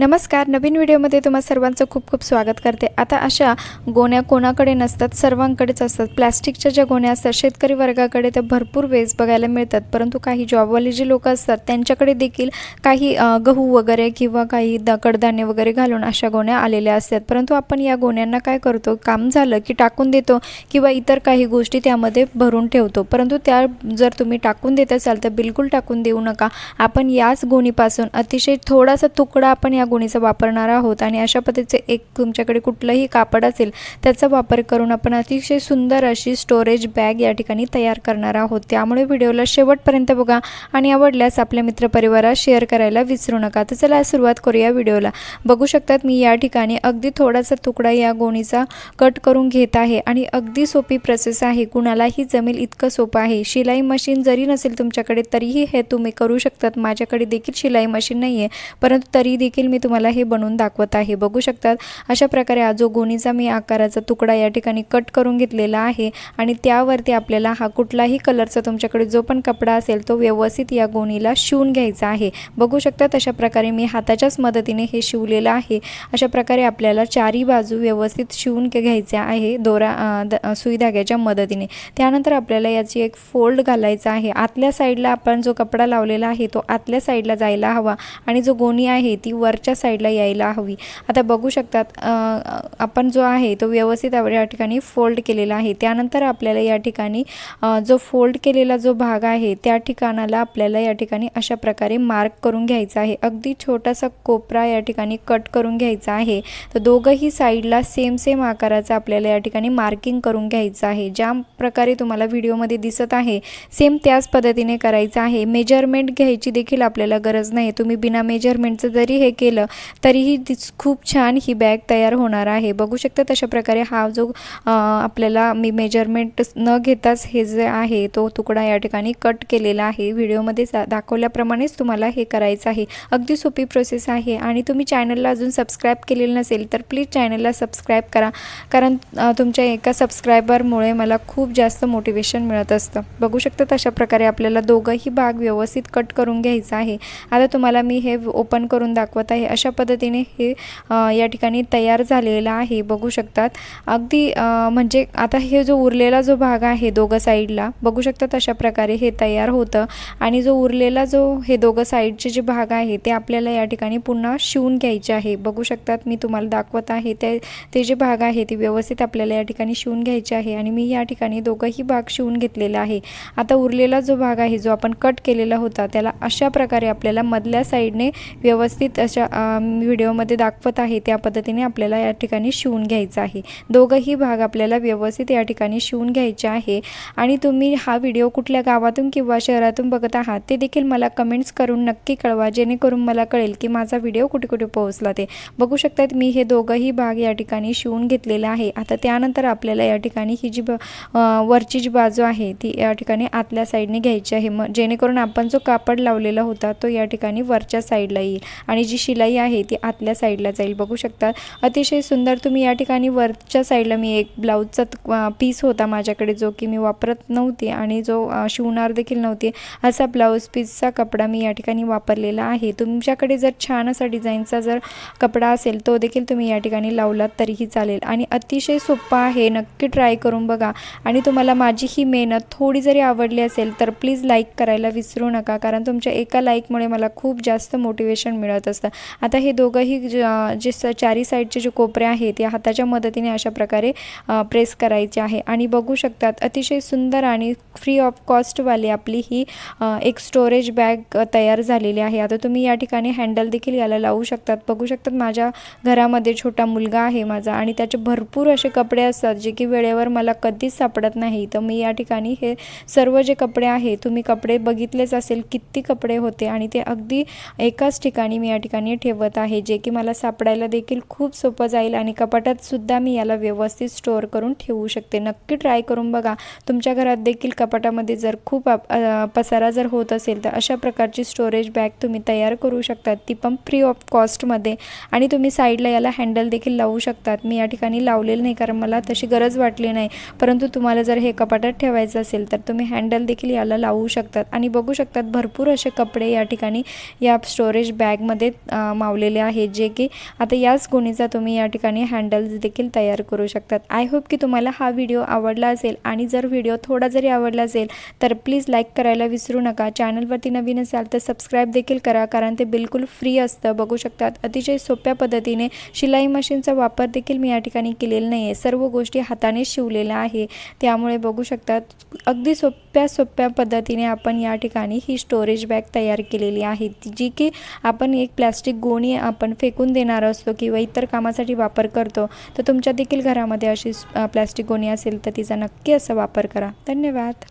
नमस्कार नवीन व्हिडिओमध्ये तुम्हा सर्वांचं खूप खूप स्वागत करते. आता अशा गोण्या कोणाकडे नसतात सर्वांकडेच असतात. प्लॅस्टिकच्या ज्या गोण्या असतात शेतकरी वर्गाकडे तर भरपूर वेज बघायला मिळतात. परंतु काही जॉबवाले जे लोक असतात त्यांच्याकडे देखील काही गहू वगैरे किंवा काही द कडधान्य वगैरे घालून अशा गोण्या आलेल्या असतात. परंतु आपण या गोण्यांना काय करतो? काम झालं की टाकून देतो किंवा इतर काही गोष्टी त्यामध्ये भरून ठेवतो. परंतु त्या जर तुम्ही टाकून देत असाल तर बिलकुल टाकून देऊ नका. आपण याच गोणीपासून अतिशय थोडासा तुकडा आपण या गुणीचा वापरणार आहोत आणि अशा पद्धतीचे एक तुमच्याकडे कुठलंही कापड असेल त्याचा वापर करून आपण अतिशय सुंदर अशी स्टोरेज बॅग या ठिकाणी तयार करणार आहोत. त्यामुळे व्हिडिओला शेवटपर्यंत बघा आणि आवडल्यास आपल्या मित्रपरिवारात शेअर करायला विसरू नका. तर चला सुरुवात करूया व्हिडिओला. बघू शकतात मी या ठिकाणी अगदी थोडासा तुकडा या गोणीचा कट करून घेत आहे आणि अगदी सोपी प्रोसेस आहे. कुणालाही जमेल इतकं सोपं आहे. शिलाई मशीन जरी नसेल तुमच्याकडे तरीही हे तुम्ही करू शकतात. माझ्याकडे देखील शिलाई मशीन नाही आहे परंतु तरी देखील मी तुम्हाला हे बनवून दाखवत आहे. बघू शकतात अशा प्रकारे हा जो गोणीचा मी आकाराचा तुकडा या ठिकाणी कट करून घेतलेला आहे आणि त्यावरती आपल्याला हा कुठलाही कलरचा तुमच्याकडे जो पण कपडा असेल तो व्यवस्थित या गोणीला शिवून घ्यायचा आहे. बघू शकतात अशा प्रकारे मी हाताच्याच मदतीने हे शिवलेलं आहे. अशा प्रकारे आपल्याला चारी बाजू व्यवस्थित शिवून घे- घ्यायचे आहे दोरा द सुई धाग्याच्या मदतीने. त्यानंतर आपल्याला याची एक फोल्ड घालायचा आहे. आतल्या साईडला आपण जो कपडा लावलेला आहे तो आतल्या साईडला जायला हवा आणि जो गोणी आहे ती वरच्या साईडला यायला हवी. आता बघू शकतात आपण जो आहे तो व्यवस्थित या ठिकाणी फोल्ड केलेला आहे. त्यानंतर आपल्याला या ठिकाणी जो फोल्ड केलेला जो भाग आहे त्या ठिकाणाला आपल्याला या ठिकाणी अशा प्रकारे मार्क करून घ्यायचा आहे. अगदी छोटासा कोपरा या ठिकाणी कट करून घ्यायचा आहे. तर दोघंही साईडला सेम सेम आकाराचा आपल्याला या ठिकाणी मार्किंग करून घ्यायचं आहे. ज्या प्रकारे तुम्हाला व्हिडिओमध्ये दिसत आहे सेम त्याच पद्धतीने करायचं आहे. मेजरमेंट घ्यायची देखील आपल्याला गरज नाही. तुम्ही बिना मेजरमेंटचं जरी हे केलं तरीही तीच खूप छान ही बॅग तयार होणार आहे. बघू शकता तशा प्रकारे हा जो आपल्याला मी मेजरमेंट न घेताच हे जे आहे तो तुकडा या ठिकाणी कट केलेला आहे. व्हिडिओमध्ये सा- दाखवल्याप्रमाणेच तुम्हाला हे करायचं आहे. अगदी सोपी प्रोसेस आहे आणि तुम्ही चॅनलला अजून सबस्क्राईब केलेलं नसेल तर प्लीज चॅनलला सबस्क्राईब करा. कारण तुमच्या एका सबस्क्रायबरमुळे मला खूप जास्त मोटिवेशन मिळत असतं. बघू शकता तशा प्रकारे आपल्याला दोघंही भाग व्यवस्थित कट करून घ्यायचा आहे. आता तुम्हाला मी हे ओपन करून दाखवत आहे. अशा पद्धतीने हे या ठिकाणी तयार झालेलं आहे. बघू शकतात. अगदी म्हणजे आता हे जो उरलेला जो भाग आहे दोघं साईडला बघू शकतात अशा प्रकारे हे तयार होतं. आणि जो उरलेला जो हे दोघं साईडचे जे भाग आहे ते आपल्याला या ठिकाणी पुन्हा शिवून घ्यायचे आहे. बघू शकतात. मी तुम्हाला दाखवत आहे. ते ते जे भाग आहे ते व्यवस्थित आपल्याला या ठिकाणी शिवून घ्यायचे आहे. आणि मी या ठिकाणी दोघंही भाग शिवून घेतलेला आहे. आता उरलेला जो भाग आहे जो आपण कट केलेला होता त्याला अशा प्रकारे आपल्याला मधल्या साईडने व्यवस्थित अशा व्हिडिओमध्ये दाखवत आहे त्या पद्धतीने आपल्याला या ठिकाणी शिवून घ्यायचं आहे. दोघंही भाग आपल्याला व्यवस्थित या ठिकाणी शिवून घ्यायचे आहे. आणि तुम्ही हा व्हिडिओ कुठल्या गावातून किंवा शहरातून बघत आहात ते देखील मला कमेंट्स करून नक्की कळवा जेणेकरून मला कळेल की माझा व्हिडिओ कुठे कुठे पोहोचला ते. बघू शकतात मी हे दोघंही भाग या ठिकाणी शिवून घेतलेला आहे. आता त्यानंतर आपल्याला या ठिकाणी ही जी ब वरची जी बाजू आहे ती या ठिकाणी आतल्या साईडने घ्यायची आहे. मग जेणेकरून आपण जो कापड लावलेला होता तो या ठिकाणी वरच्या साईडला येईल. आणि जी शिलाई आहे ती आतल्या साईडला जाईल. बघू शकतात अतिशय सुंदर तुम्ही या ठिकाणी वरच्या साईडला मी एक ब्लाऊजचा पीस होता माझ्याकडे जो की मी वापरत नव्हते आणि जो शिवणार देखील नव्हते. असा ब्लाऊज पीसचा कपडा मी या ठिकाणी वापरलेला आहे. तुमच्याकडे जर छान असा डिझाईनचा जर कपडा असेल तो देखील तुम्ही या ठिकाणी लावलात तरीही चालेल. आणि अतिशय सोप्पा आहे नक्की ट्राय करून बघा. आणि तुम्हाला माझी ही मेहनत थोडी जरी आवडली असेल तर प्लीज लाईक करायला विसरू नका कारण तुमच्या एका लाईकमुळे मला खूप जास्त मोटिवेशन मिळत असतं. आता हे दोघंही ज- जे स चारी साईडचे जे कोपरे आहेत या हाताच्या मदतीने अशा प्रकारे प्रेस करायचे आहे. आणि बघू शकतात अतिशय सुंदर आणि फ्री ऑफ कॉस्टवाली आपली ही एक स्टोरेज बॅग तयार झालेली आहे. आता तुम्ही या ठिकाणी हँडल देखील याला लावू शकतात. बघू शकतात माझ्या घरामध्ये छोटा मुलगा आहे माझा आणि त्याचे भरपूर असे कपडे असतात जे की वेळेवर मला कधीच सापडत नाही. तर मी या ठिकाणी हे सर्व जे कपडे आहे तुम्ही कपडे बघितलेच असेल किती कपडे होते आणि ते अगदी एकाच ठिकाणी मी या ठिकाणी ठेवत आहे जे की मला सापडायला देखील खूप सोपं जाईल आणि कपाटातसुद्धा मी याला व्यवस्थित स्टोअर करून ठेवू शकते. नक्की ट्राय करून बघा. तुमच्या घरात देखील कपाटामध्ये जर खूप आप- पसारा जर होत असेल तर अशा प्रकारची स्टोरेज बॅग तुम्ही तयार करू शकतात. ती पण फ्री ऑफ कॉस्टमध्ये आणि तुम्ही साईडला याला हँडल देखील लावू शकतात. मी या ठिकाणी लावलेलं नाही कारण मला तशी गरज वाटली नाही. परंतु तुम्हाला जर हे कपाटात ठेवायचं असेल तर तुम्ही हँडल देखील याला लावू शकतात. आणि बघू शकतात भरपूर असे कपडे या ठिकाणी या स्टोरेज बॅगमध्ये मावलेले आहे जे की आता याच गुणीचा तुम्ही या ठिकाणी हँडल्स देखील तयार करू शकतात. आय होप की तुम्हाला हा व्हिडिओ आवडला असेल आणि जर व्हिडिओ थोडा जरी आवडला असेल तर प्लीज लाईक करायला विसरू नका. चॅनलवरती नवीन असाल तर सबस्क्राईब देखील करा कारण ते बिलकुल फ्री असतं. बघू शकतात अतिशय सोप्या पद्धतीने शिलाई मशीनचा वापर देखील मी या ठिकाणी केलेला नाही आहे सर्व गोष्टी हाताने शिवलेल्या आहे. त्यामुळे बघू शकतात अगदी सोप्या सोप्या पद्धतीने आपण या ठिकाणी ही स्टोरेज बॅग तयार केलेली आहे. जी की आपण एक प्लॅस्टिक गोणी आपण फेकून देणार असतो किंवा इतर कामासाठी वापर करतो तर तुमच्या देखील घरामध्ये अशी प्लॅस्टिक गोणी असेल तर तिचा नक्की असा वापर करा. धन्यवाद.